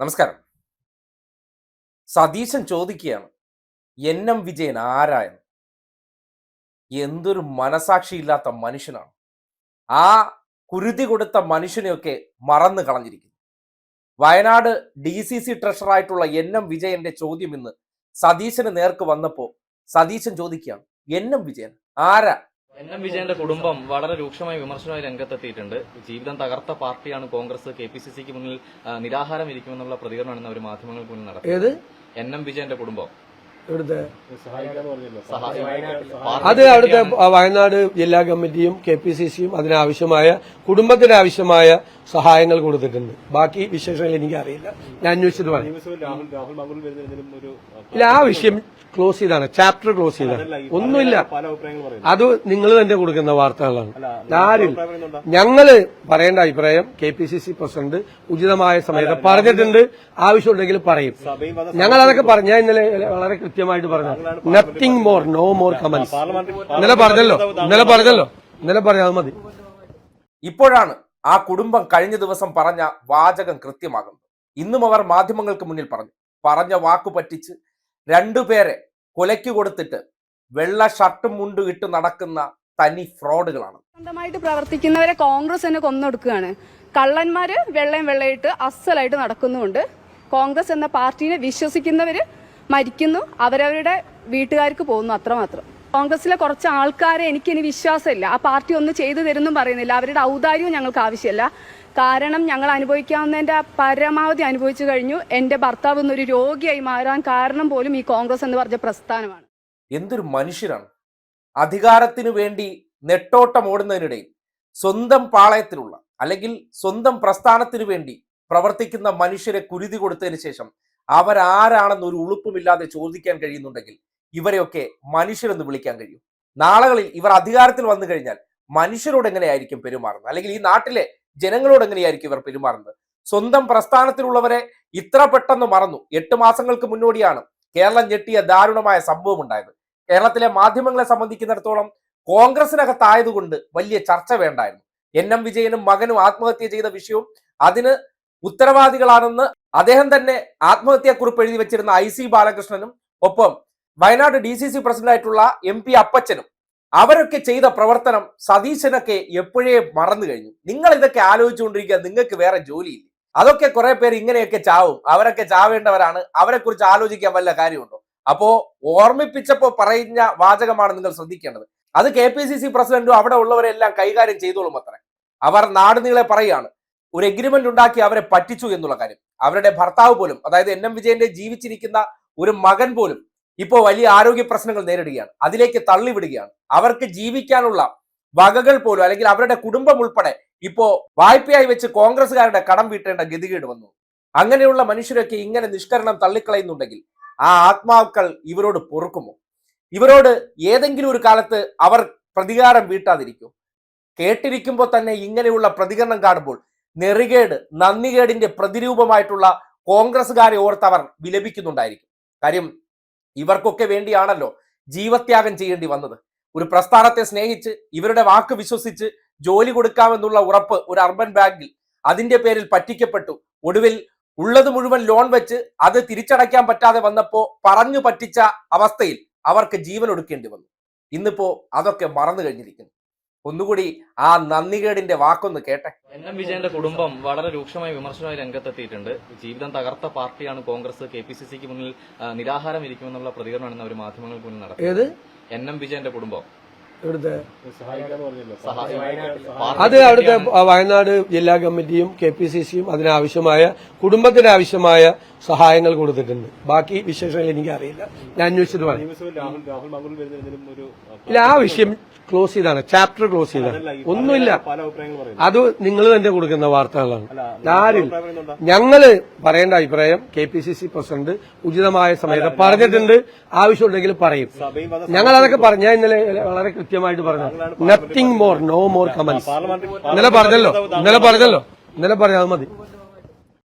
നമസ്കാരം. സതീശൻ ചോദിക്കുകയാണ് N M Vijayan ആരായെന്ന്? എന്തൊരു മനസാക്ഷിയില്ലാത്ത മനുഷ്യനാണ്. ആ കുരുതി കൊടുത്ത മനുഷ്യനെയൊക്കെ മറന്നു കളഞ്ഞിരിക്കുന്നു. വയനാട് ഡി സി സി ട്രഷറായിട്ടുള്ള എൻ എം വിജയന്റെ ചോദ്യം ഇന്ന് സതീശന് നേർക്ക് വന്നപ്പോൾ സതീശൻ ചോദിക്കുകയാണ് എൻ എം വിജയൻ ആരാ? എൻ എം വിജയന്റെ കുടുംബം വളരെ രൂക്ഷമായ വിമർശനമായി രംഗത്തെത്തിയിട്ടുണ്ട്. ജീവിതം തകർത്ത പാർട്ടിയാണ് കോൺഗ്രസ്. കെ പി സി സിക്ക് മുന്നിൽ നിരാഹാരം ഇരിക്കുമെന്നുള്ള പ്രതികരണമാണ് അവർ മാധ്യമങ്ങൾക്ക് മുന്നിൽ നടത്തിയത്. എൻ എം വിജയന്റെ കുടുംബം. ഇവിടുത്തെ സഹായ- അത് അവിടുത്തെ വയനാട് ജില്ലാ കമ്മിറ്റിയും കെ പി സി സിയും അതിനാവശ്യമായ കുടുംബത്തിന് ആവശ്യമായ സഹായങ്ങൾ കൊടുത്തിട്ടുണ്ട്. ബാക്കി വിശേഷങ്ങൾ എനിക്കറിയില്ല. ഞാൻ അന്വേഷിച്ചത് പറയും. ആ വിഷയം ക്ലോസ് ചെയ്താണ്. ചാപ്റ്റർ ക്ലോസ് ചെയ്താണ്. ഒന്നുമില്ല. അത് നിങ്ങൾ തന്നെ കൊടുക്കുന്ന വാർത്തകളാണ്. ആരും ഞങ്ങൾ പറയേണ്ട അഭിപ്രായം K P C C president ഉചിതമായ സമയത്ത് പറഞ്ഞിട്ടുണ്ട്. ആവശ്യമുണ്ടെങ്കിൽ പറയും. ഞങ്ങൾ അതൊക്കെ പറഞ്ഞ ഇന്നലെ വളരെ കൃത്യമായിട്ട് പറഞ്ഞു nothing more no more comments ഇന്നലെ പറഞ്ഞല്ലോ ഇന്നലെ പറഞ്ഞല്ലോ ഇന്നലെ പറഞ്ഞാൽ മതി. ഇപ്പോഴാണ് ആ കുടുംബം കഴിഞ്ഞ ദിവസം പറഞ്ഞ വാചകം കൃത്യമാകുന്നത്. ഇന്നും അവർ മാധ്യമങ്ങൾക്ക് മുന്നിൽ പറഞ്ഞു. പറഞ്ഞ വാക്കു പറ്റിച്ച് രണ്ടുപേരെ കൊലയ്ക്ക് കൊടുത്തിട്ട് വെള്ള ഷർട്ടും മുണ്ടും ഇട്ട് നടക്കുന്ന തനി ഫ്രോഡുകളാണ്. സ്വന്തമായിട്ട് പ്രവർത്തിക്കുന്നവരെ കോൺഗ്രസ് തന്നെ കൊന്നൊടുക്കുകയാണ്. കള്ളന്മാര് വെള്ളയും വെള്ളയിട്ട് അസലായിട്ട് നടക്കുന്നുണ്ട് കോൺഗ്രസ് എന്ന പാർട്ടിനെ വിശ്വസിക്കുന്നവര് മരിക്കുന്നു. അവരവരുടെ വീട്ടുകാർക്ക് പോകുന്നു അത്രമാത്രം. കോൺഗ്രസിലെ കുറച്ച് ആൾക്കാരെ എനിക്കിനി വിശ്വാസമില്ല. ആ പാർട്ടി ഒന്നും ചെയ്തു തരുന്നും പറയുന്നില്ല. അവരുടെ ഔദാര്യവും ഞങ്ങൾക്ക് ആവശ്യമില്ല. കാരണം ഞങ്ങൾ അനുഭവിക്കാവുന്നതിന്റെ പരമാവധി അനുഭവിച്ചു കഴിഞ്ഞു. എന്റെ ഭർത്താവ് ഒരു രോഗിയായി മാറാൻ കാരണം പോലും ഈ കോൺഗ്രസ് എന്ന് പറഞ്ഞ പ്രസ്ഥാനമാണ്. എന്തൊരു മനുഷ്യരാണ്. അധികാരത്തിനു വേണ്ടി നെട്ടോട്ടം ഓടുന്നതിനിടയിൽ സ്വന്തം പാളയത്തിലുള്ള അല്ലെങ്കിൽ സ്വന്തം പ്രസ്ഥാനത്തിനു വേണ്ടി പ്രവർത്തിക്കുന്ന മനുഷ്യരെ കുരുതി കൊടുത്തതിന് ശേഷം അവരാരാണെന്ന് ഒരു ഉളുപ്പുമില്ലാതെ ചോദിക്കാൻ കഴിയുന്നുണ്ടെങ്കിൽ ഇവരെയൊക്കെ മനുഷ്യരെന്ന് വിളിക്കാൻ കഴിയും. നാളുകളിൽ ഇവർ അധികാരത്തിൽ വന്നു കഴിഞ്ഞാൽ മനുഷ്യരോട് എങ്ങനെയായിരിക്കും പെരുമാറുന്നത്? അല്ലെങ്കിൽ ഈ നാട്ടിലെ ജനങ്ങളോട് എങ്ങനെയായിരിക്കും ഇവർ പെരുമാറുന്നത്? സ്വന്തം പ്രസ്ഥാനത്തിലുള്ളവരെ ഇത്ര പെട്ടെന്ന് മറന്നു. എട്ട് മാസങ്ങൾക്ക് മുന്നോടിയാണ് കേരളം ഞെട്ടിയ ദാരുണമായ സംഭവം ഉണ്ടായത്. കേരളത്തിലെ മാധ്യമങ്ങളെ സംബന്ധിക്കുന്നിടത്തോളം കോൺഗ്രസിനകത്തായതുകൊണ്ട് വലിയ ചർച്ച വേണ്ടായിരുന്നു. എൻ. എം. വിജയനും മകനും ആത്മഹത്യ ചെയ്ത വിഷയവും അതിന് ഉത്തരവാദികളാണെന്ന് അദ്ദേഹം തന്നെ ആത്മഹത്യാക്കുറിപ്പ് എഴുതി വെച്ചിരുന്ന ഐ സി ബാലകൃഷ്ണനും ഒപ്പം വയനാട് ഡി സി സി പ്രസിഡന്റായിട്ടുള്ള എം പി അപ്പച്ചനും അവരൊക്കെ ചെയ്ത പ്രവർത്തനം സതീശനൊക്കെ എപ്പോഴേ മറന്നു കഴിഞ്ഞു. നിങ്ങൾ ഇതൊക്കെ ആലോചിച്ചുകൊണ്ടിരിക്കുക. നിങ്ങൾക്ക് വേറെ ജോലിയില്ല? അതൊക്കെ കുറെ പേര് ഇങ്ങനെയൊക്കെ ചാവും. അവരൊക്കെ ചാവേണ്ടവരാണ്. അവരെ കുറിച്ച് ആലോചിക്കാൻ വല്ല കാര്യമുണ്ടോ? അപ്പോ ഓർമ്മിപ്പിച്ചപ്പോ പറയുന്ന വാചകമാണ് നിങ്ങൾ ശ്രദ്ധിക്കേണ്ടത്. അത് കെ പി സി സി പ്രസിഡന്റും അവിടെ ഉള്ളവരെല്ലാം കൈകാര്യം ചെയ്തോളും അത്ര അവർ നാടുനീളെ പറയുകയാണ്. ഒരു എഗ്രിമെന്റ് ഉണ്ടാക്കി അവരെ പറ്റിച്ചു എന്നുള്ള കാര്യം. അവരുടെ ഭർത്താവ് പോലും അതായത് എൻ എം വിജയന്റെ ജീവിച്ചിരിക്കുന്ന ഒരു മകൻ പോലും ഇപ്പോൾ വലിയ ആരോഗ്യ പ്രശ്നങ്ങൾ നേരിടുകയാണ്. അതിലേക്ക് തള്ളിവിടുകയാണ്. അവർക്ക് ജീവിക്കാനുള്ള വകകൾ പോലും അല്ലെങ്കിൽ അവരുടെ കുടുംബം ഉൾപ്പെടെ ഇപ്പോ വായ്പയായി വെച്ച് കോൺഗ്രസ്സുകാരുടെ കടം വീട്ടേണ്ട ഗതികേട് വന്നു. അങ്ങനെയുള്ള മനുഷ്യരൊക്കെ ഇങ്ങനെ നിഷ്കരണം തള്ളിക്കളയുന്നുണ്ടെങ്കിൽ ആ ആത്മാക്കൾ ഇവരോട് പൊറുക്കുമോ? ഇവരോട് ഏതെങ്കിലും ഒരു കാലത്ത് അവർ പ്രതികാരം വീട്ടാതിരിക്കും. കേട്ടിരിക്കുമ്പോൾ തന്നെ ഇങ്ങനെയുള്ള പ്രതികരണം കാണുമ്പോൾ നെറികേട് നന്ദികേടിന്റെ പ്രതിരൂപമായിട്ടുള്ള കോൺഗ്രസ്സുകാരെ ഓർത്തവർ വിലപിക്കുന്നുണ്ടായിരിക്കും. കാര്യം ഇവർക്കൊക്കെ വേണ്ടിയാണല്ലോ ജീവത്യാഗം ചെയ്യേണ്ടി വന്നത്. ഒരു പ്രസ്ഥാനത്തെ സ്നേഹിച്ച് ഇവരുടെ വാക്ക് വിശ്വസിച്ച് ജോലി കൊടുക്കാമെന്നുള്ള ഉറപ്പ് ഒരു അർബൻ ബാങ്കിൽ അതിന്റെ പേരിൽ പറ്റിക്കപ്പെട്ടു. ഒടുവിൽ ഉള്ളത് മുഴുവൻ ലോൺ വെച്ച് അത് തിരിച്ചടയ്ക്കാൻ പറ്റാതെ വന്നപ്പോ പറഞ്ഞു പറ്റിച്ച അവസ്ഥയിൽ അവർക്ക് ജീവൻ ഒടുക്കേണ്ടി വന്നു. ഇന്നിപ്പോ അതൊക്കെ മറന്നു കഴിഞ്ഞിരിക്കുന്നു. ഒന്നുകൂടി ആ നന്ദികേടിന്റെ വാക്കൊന്ന് കേട്ടെ. എൻ എം വിജയന്റെ കുടുംബം വളരെ രൂക്ഷമായ വിമർശനമായി രംഗത്തെത്തിയിട്ടുണ്ട്. ജീവിതം തകർത്ത പാർട്ടിയാണ് കോൺഗ്രസ് കെ പി സി സിക്ക് മുന്നിൽ നിരാഹാരം ഇരിക്കുമെന്നുള്ള പ്രതികരണമാണ് അവർ മാധ്യമങ്ങൾക്ക് മുന്നിൽ നടത്തിയത് ഏത്? എൻ എം വിജയന്റെ കുടുംബം. അത് അവിടുത്തെ വയനാട് ജില്ലാ കമ്മിറ്റിയും കെ പി സി സിയും അതിനാവശ്യമായ കുടുംബത്തിന് ആവശ്യമായ സഹായങ്ങൾ കൊടുത്തിട്ടുണ്ട്. ബാക്കി വിശേഷങ്ങൾ എനിക്കറിയില്ല. ഞാൻ അന്വേഷിച്ചിട്ട് പറയാം. നിയമസഭയിൽ രാഹുൽ രാഹുൽ മംഗൾ വരുന്നതിനും ഒരു ഇല്ല ആ വിഷയം ക്ലോസ് ചെയ്താണ്. ചാപ്റ്റർ ക്ലോസ് ചെയ്താണ്. ഒന്നുമില്ല. അത് നിങ്ങൾ തന്നെ കൊടുക്കുന്ന വാർത്തകളാണ്. ആരും ഞങ്ങൾ പറയേണ്ട അഭിപ്രായം K P C C president ഉചിതമായ സമയത്ത് പറഞ്ഞിട്ടുണ്ട്. ആവശ്യമുണ്ടെങ്കിൽ പറയും. ഞങ്ങൾ അതൊക്കെ പറഞ്ഞ ഇന്നലെ വളരെ കൃത്യമായിട്ട് പറഞ്ഞു. Nothing more no more comments ഇന്നലെ പറഞ്ഞല്ലോ ഇന്നലെ പറഞ്ഞല്ലോ. ഇന്നലെ പറഞ്ഞാൽ മതി.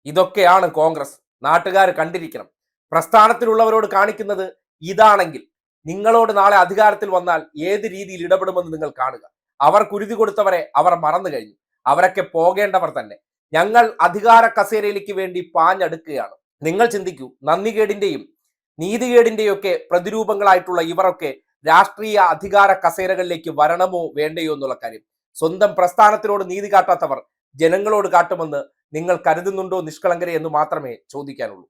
ഇതൊക്കെയാണ് കോൺഗ്രസ്. നാട്ടുകാർ കണ്ടിരിക്കണം. പ്രസ്ഥാനത്തിലുള്ളവരോട് കാണിക്കുന്നത് ഇതാണെങ്കിൽ നിങ്ങളോട് നാളെ അധികാരത്തിൽ വന്നാൽ ഏത് രീതിയിൽ ഇടപെടുമെന്ന് നിങ്ങൾ കാണുക. അവർ കുരുതി കൊടുത്തവരെ അവർ മറന്നു കഴിഞ്ഞു. അവരൊക്കെ പോകേണ്ടവർ തന്നെ. ഞങ്ങൾ അധികാര കസേരയിലേക്ക് വേണ്ടി പാഞ്ഞടുക്കുകയാണ്. നിങ്ങൾ ചിന്തിക്കൂ നന്ദികേടിന്റെയും നീതികേടിന്റെയും ഒക്കെ പ്രതിരൂപങ്ങളായിട്ടുള്ള ഇവരൊക്കെ രാഷ്ട്രീയ അധികാര കസേരകളിലേക്ക് വരണമോ വേണ്ടയോ എന്നുള്ള കാര്യം. സ്വന്തം പ്രസ്ഥാനത്തിനോട് നീതി കാട്ടാത്തവർ ജനങ്ങളോട് കാട്ടുമെന്ന് നിങ്ങൾ കരുതുന്നുണ്ടോ നിഷ്കളങ്കരെ എന്ന് മാത്രമേ ചോദിക്കാനുള്ളൂ.